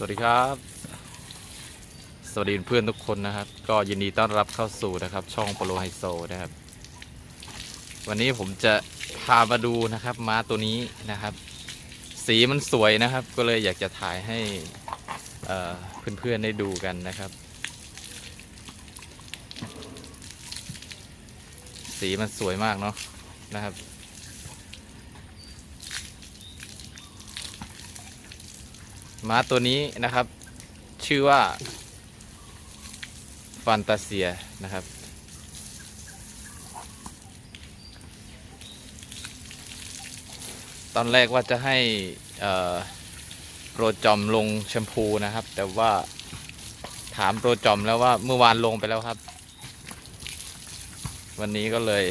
สวัสดีครับ สวัสดีเพื่อนทุกคนนะครับ ก็ยินดีต้อนรับเข้าสู่นะครับ ช่องโปโลไฮโซนะครับ วันนี้ผมจะพามาดูนะครับม้าตัวนี้นะครับ สีมันสวยนะครับ ก็เลยอยากจะถ่ายให้เเพื่อนๆได้ดูกันนะครับ สีมันสวยมากเนาะนะครับ ม้าตัวนี้นะครับ ชื่อว่าฟันตาเซียนะครับ ตอนแรกว่าจะให้โปรจอมลงแชมพูนะครับ แต่ว่าถามโปรจอมแล้วว่าเมื่อวานลงไปแล้วครับ วันนี้ก็เลย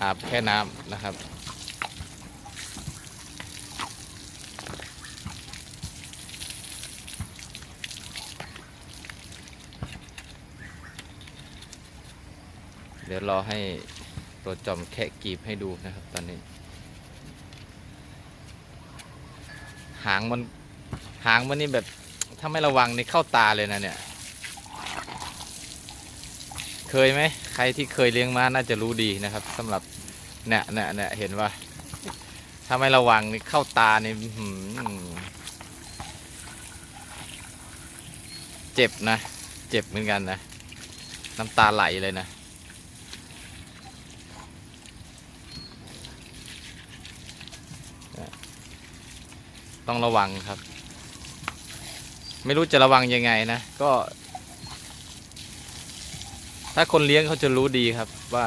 อาบแค่น้ำนะครับ ดี๋ยวรอให้โปรจอมแคะกีบให้ดูนะครับตอนนี้ หางมันหางมันนี่แบบถ้าไม่ระวังนี่เข้าตาเลยนะเนี่ย เคยไหมใครที่เคยเลี้ยงม้าน่าจะรู้ดีนะครับสำหรับเนี่ยเนี่ยเนี่ยเห็นว่า ถ้าไม่ระวังนี่เข้าตานี่เจ็บนะ เจ็บเหมือนกันนะ น้ำตาไหลเลยนะ ต้องระวังครับ ไม่รู้จะระวังยังไงนะ ก็ ถ้าคนเลี้ยงเขาจะรู้ดีครับ ว่า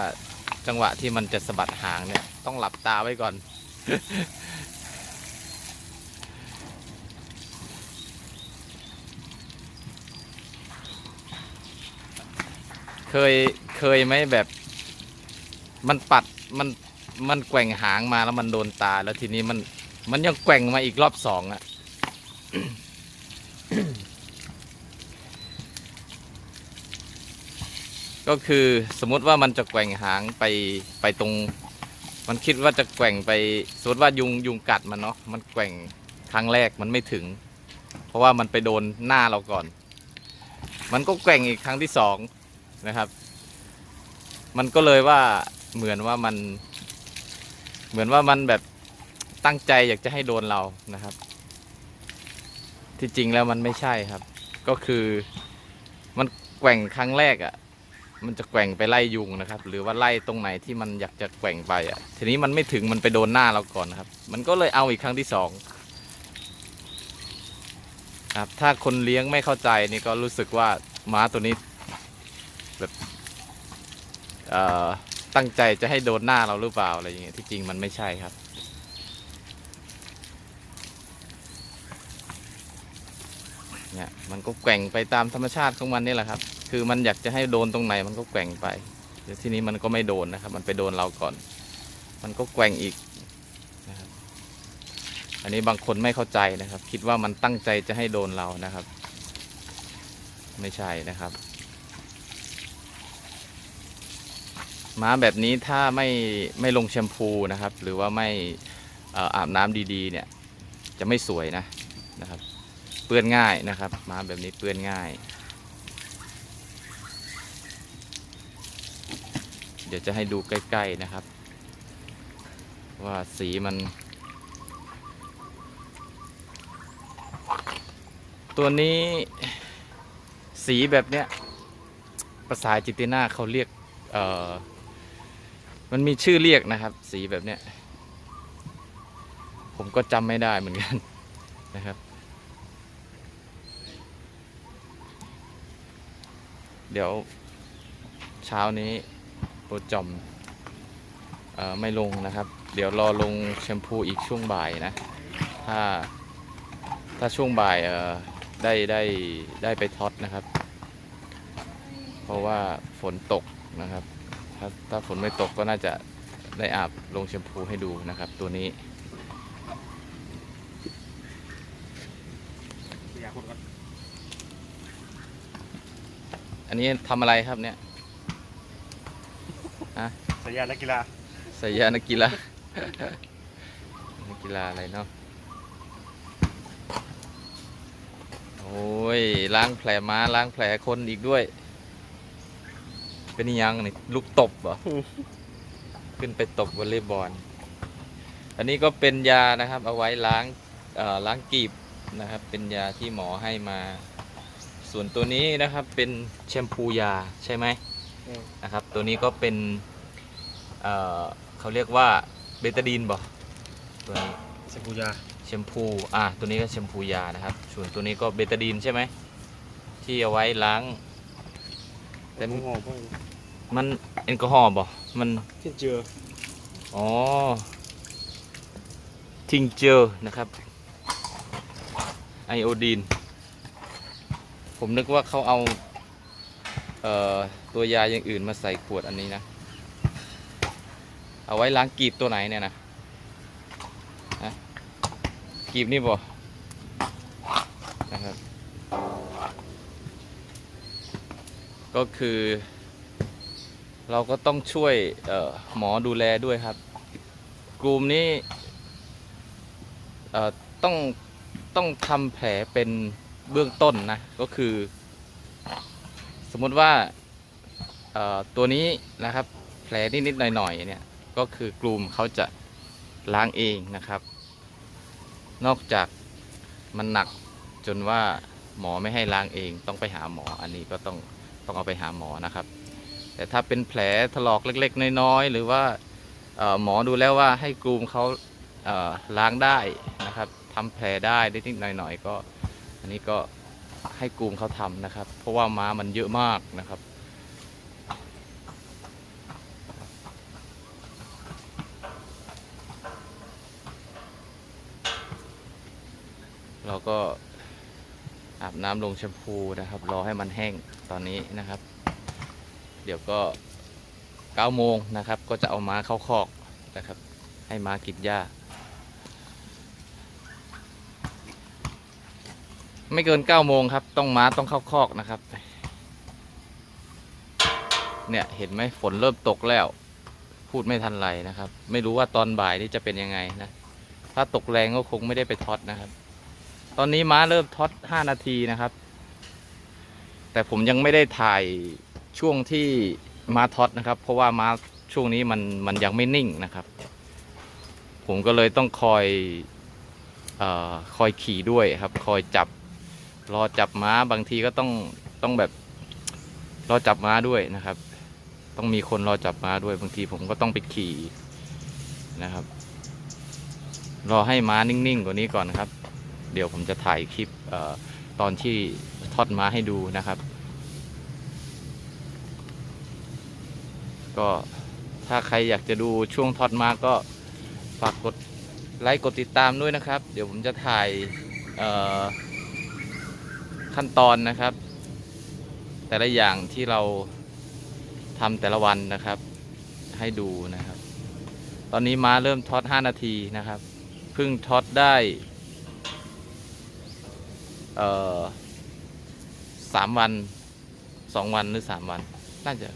จังหวะที่มันจะสะบัดหางเนี่ย ต้องหลับตาไว้ก่อน เคยเคยไหมแบบ มันปัดมันมันแกว่งหางมาแล้วมันโดนตาแล้วทีนี้มัน มันยังแกว่งมาอีกรอบสองอะ่ะ ก็คือสมมติว่ามันจะแกว่งหางไปไปตรง มันคิดว่าจะแกว่งไป สมมติว่ายุงยุงกัดมันเนาะมันแกว่งครั้งแรกมันไม่ถึง เพราะว่ามันไปโดนหน้าเราก่อน มันก็แกว่งอีกครั้งที่สองนะครับ มันก็เลยว่าเหมือนว่ามัน เหมือนว่ามันแบบ ตั้งใจอยากจะให้โดนเรานะครับ ที่จริงแล้วมันไม่ใช่ครับ ก็คือมันแกว่งครั้งแรกอะ่ะ มันจะแกว่งไปไล่ยุงนะครับ หรือว่าไล่ตรงไหนที่มันอยากจะแกว่งไปอะ่ะ ทีนี้มันไม่ถึงมันไปโดนหน้าเราก่อนนะครับ มันก็เลยเอาอีกครั้งที่สองครับถ้าคนเลี้ยงไม่เข้าใจนี่ก็รู้สึกว่าม้าตัวนี้แบบเอ่อตั้งใจจะให้โดนหน้าเราหรือเปล่าอะไรอย่างเงี้ยที่จริงมันไม่ใช่ครับ เนี่ย มันก็แกว่งไปตามธรรมชาติของมันนี่แหละครับ คือมันอยากจะให้โดนตรงไหนมันก็แกว่งไปเดี๋ยวทีนี้มันก็ไม่โดนนะครับ มันไปโดนเราก่อน มันก็แกว่งอีกนะครับอันนี้บางคนไม่เข้าใจนะครับ คิดว่ามันตั้งใจจะให้โดนเรานะครับ ไม่ใช่นะครับม้าแบบนี้ถ้าไม่ไม่ลงแชมพูนะครับ หรือว่าไม่เอ่ออาบน้ำดีๆเนี่ยจะไม่สวยนะนะครับ เปื้อนง่ายนะครับม้าแบบนี้เปื้อนง่าย เดี๋ยวจะให้ดูใกล้ ๆนะครับ ว่าสีมัน ตัวนี้สีแบบเนี้ยภาษาจิตินาเขาเรียกเออมันมีชื่อเรียกนะครับ สีแบบเนี้ยผมก็จำไม่ได้เหมือนกันนะครับ เดี๋ยวเช้านี้โปรจอมไม่ลงนะครับ เดี๋ยวรอลงแชมพูอีกช่วงบ่ายนะ ถ้าถ้าช่วงบ่ายได้ได้ได้ไปท็อตนะครับ เพราะว่าฝนตกนะครับ ถ้าถ้าฝนไม่ตกก็น่าจะได้อาบลงแชมพูให้ดูนะครับตัวนี้ อยากคนก่อน อั นนี้ทำอะไรครับเนี่ยสัญญาณนักกีฬาสายยานักกีฬา นักกีฬาอะไรเนาะยล้างแผลม้าล้างแผลคนอีกด้วย เป็นอิหยังนี่ลูกตบเหรอ ขึ้นไปตบวอลเลย์บอล อันนี้ก็เป็นยานะครับ เอาไว้ล้างเอ่อล้างกีบนะครับ เป็นยาที่หมอให้มา ส่วนตัวนี้นะครับเป็นแชมพูยาใช่ไหมอืม นะครับ ตัวนี้ก็เป็นเอ่อเขาเรียกว่าเบตาดีนบ่ตัวนี้สบูยาแชมพูอะตัวนี้ก็แชมพูยานะครับ ส่วนตัวนี้ก็เบตาดีนใช่ไหมที่เอาไว้ล้าง แต่แต่หอมมากมันแอลกอฮอล์บ่มันที่เจออ๋อทิงเจอร์นะครับไอโอดีน ผมนึกว่าเขาเอาเอ่อตัวยาอย่างอื่นมาใส่ขวดอันนี้นะ เอาไว้ล้างกีบตัวไหนเนี่ยนะฮะกีบนี่บ่นะครับ ก็คือ เราก็ต้องช่วยหมอดูแลด้วยครับ กลุ่มนี่ต้องต้องทำแผลเป็น เบื้องต้นนะก็คือ สมมติว่าตัวนี้นะครับแผลนิดๆหน่อยๆเนี่ยก็คือกลุ่มเขาจะล้างเองนะครับ นอกจากมันหนักจนว่าหมอไม่ให้ล้างเอง ต้องไปหาหมออันนี้ก็ต้องต้องเอาไปหาหมอนะครับ แต่ถ้าเป็นแผลถลอกเล็ก ๆ น้อยๆหรือว่าหมอดูแล้วว่าให้กรูมเขาล้างได้นะครับทำแผลได้นิดๆหน่อยๆก็ นนี้ก็ให้กรูมเขาทำนะครับ เพราะว่าม้ามันเยอะมากนะครับ เราก็อาบน้ำลงแชมพูนะครับ รอให้มันแห้งตอนนี้นะครับ เดี๋ยวก็9โมงนะครับ ก็จะเอาม้าเข้าคอกนะครับ ให้ม้ากินหญ้า ไม่เกิน9โมงครับ ต้องม้าต้องเข้าคอกนะครับ เนี่ยเห็นไหมฝนเริ่มตกแล้ว พูดไม่ทันไรนะครับ ไม่รู้ว่าตอนบ่ายนี่จะเป็นยังไงนะ ถ้าตกแรงก็คงไม่ได้ไปท็อตนะครับ ตอนนี้ม้าเริ่มท็อต5นาทีนะครับ แต่ผมยังไม่ได้ถ่ายช่วงที่ม้าท็อตนะครับ เพราะว่าม้าช่วงนี้มันมันยังไม่นิ่งนะครับ ผมก็เลยต้องคอยเออคอยขี่ด้วยครับ คอยจับ รอจับม้าบางทีก็ต้องต้องแบบรอจับม้าด้วยนะครับ ต้องมีคนรอจับม้าด้วยบางทีผมก็ต้องไปขี่นะครับ รอให้ม้านิ่งๆกว่านี้ก่อนนะครับ เดี๋ยวผมจะถ่ายคลิปออตอนที่ทอดม้าให้ดูนะครับ ก็ถ้าใครอยากจะดูช่วงทอดม้าก็ฝากกดไลค์กดติดตามด้วยนะครับ เดี๋ยวผมจะถ่ายเออ ขั้นตอนนะครับ แต่ละอย่างที่เราทำแต่ละวันนะครับ ให้ดูนะครับ ตอนนี้ม้าเริ่มทอด 5 นาทีนะครับเพิ่งทอดได้เอ่อสามวันสองวันหรือสามวัน น่าจะ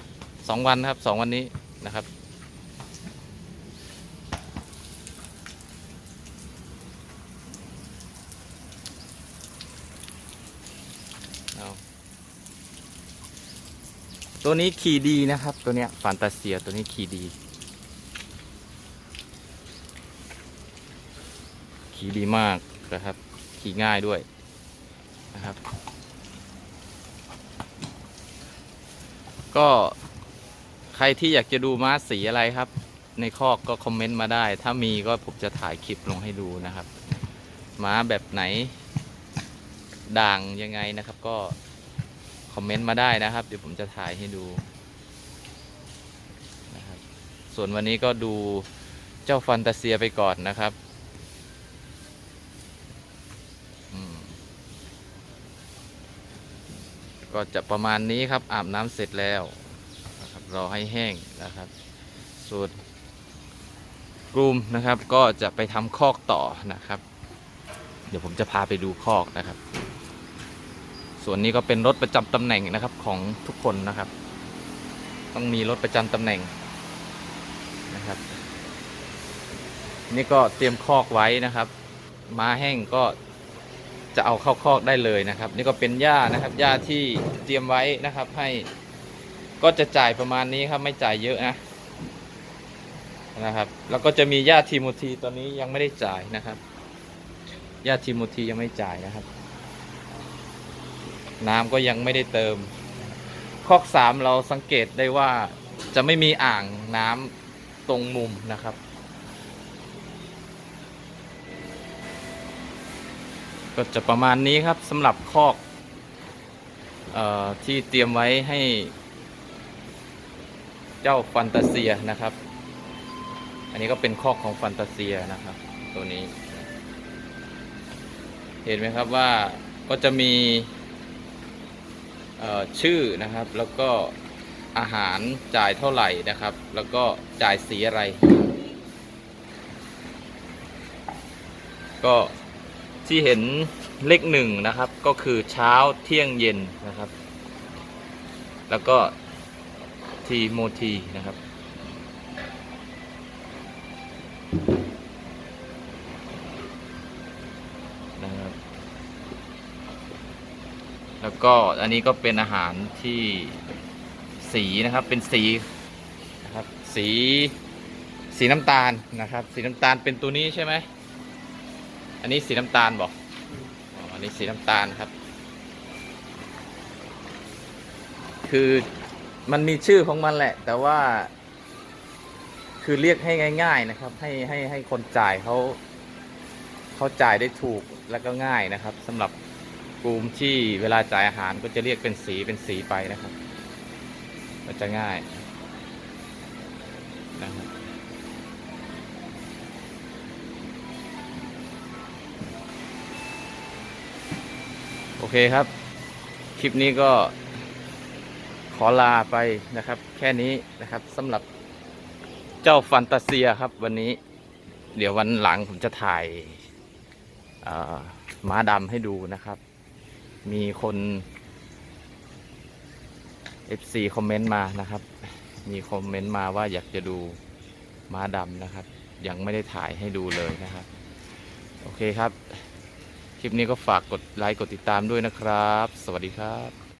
สองวันครับสองวันนี้นะครับ ตัวนี้ขี่ดีนะครับ ตัวเนี้ยฟานตาเซียตัวนี้ขี่ดี ขี่ดีมากนะครับ ขี่ง่ายด้วยนะครับ ก็ใครที่อยากจะดูม้าสีอะไรครับ ในคอกก็คอมเมนต์มาได้ ถ้ามีก็ผมจะถ่ายคลิปลงให้ดูนะครับ ม้าแบบไหน ด่างยังไงนะครับก็ คอมเมนต์มาได้นะครับ เดี๋ยวผมจะถ่ายให้ดูนะครับส่วนวันนี้ก็ดูเจ้าฟันตาเซียไปก่อนนะครับก็จะประมาณนี้ครับอาบน้ำเสร็จแล้วนะครับรอให้แห้งนะครับ ส่วนกลุ่มนะครับก็จะไปทำคอกต่อนะครับ เดี๋ยวผมจะพาไปดูคอกนะครับ ส่วนนี้ก็เป็นรถประจำตำแหน่งนะครับของทุกคนนะครับ ต้องมีรถประจำตำแหน่งนะครับ นี่ก็เตรียมคอกไว้นะครับ ม้าแห้งก็จะเอาเข้าคอกได้เลยนะครับ นี่ก็เป็นหญ้านะครับหญ้าที่เตรียมไว้นะครับ ให้ก็จะจ่ายประมาณนี้ครับ ไม่จ่ายเยอะนะนะครับ แล้วก็จะมีหญ้าทีโมทีตอนนี้ยังไม่ได้จ่ายนะครับหญ้าทีโมทียังไม่จ่ายนะครับ น้ำก็ยังไม่ได้เติม คอกสามเราสังเกตได้ว่าจะไม่มีอ่างน้ำตรงมุมนะครับ ก็จะประมาณนี้ครับสำหรับคอกออที่เตรียมไว้ให้ เจ้าฟันตาเซียนะครับ อันนี้ก็เป็นคอกของฟันตาเซียนะครับ ตัวนี้ เห็นไหมครับว่าก็จะมี ชื่อนะครับ แล้วก็อาหารจ่ายเท่าไหร่นะครับ แล้วก็จ่ายสีอะไร ก็ที่เห็นเลขหนึ่งนะครับ ก็คือเช้าเที่ยงเย็นนะครับ แล้วก็ทีโมทีนะครับ แล้ว ก็อันนี้ก็เป็นอาหารที่สีนะครับเป็นสีนะครับสีสีน้ำตาลนะครับ สีน้ำตาลเป็นตัวนี้ใช่ไหมอันนี้สีน้ำตาลบอกอ,อันนี้สีน้ำตาลครับ คือมันมีชื่อของมันแหละ แต่ว่า คือเรียกให้ง่าย ๆนะครับ ให้ให้ให้คนจ่ายเขาเขาจ่ายได้ถูกแล้วก็ง่ายนะครับสำหรับ กลุ่มที่เวลาจ่ายอาหารก็จะเรียกเป็นสีเป็นสีไปนะครับก็จะง่ายนะครับโอเคครับ คลิปนี้ก็ขอลาไปนะครับ แค่นี้นะครับสำหรับเจ้าฟันตาเซียครับวันนี้ เดี๋ยววันหลังผมจะถ่ายม้าดำให้ดูนะครับ มีคน FC คอมเมนต์มานะครับ มีคอมเมนต์มาว่าอยากจะดูม้าดำนะครับ ยังไม่ได้ถ่ายให้ดูเลยนะครับ โอเคครับ คลิปนี้ก็ฝากกดไลค์กดติดตามด้วยนะครับ สวัสดีครับ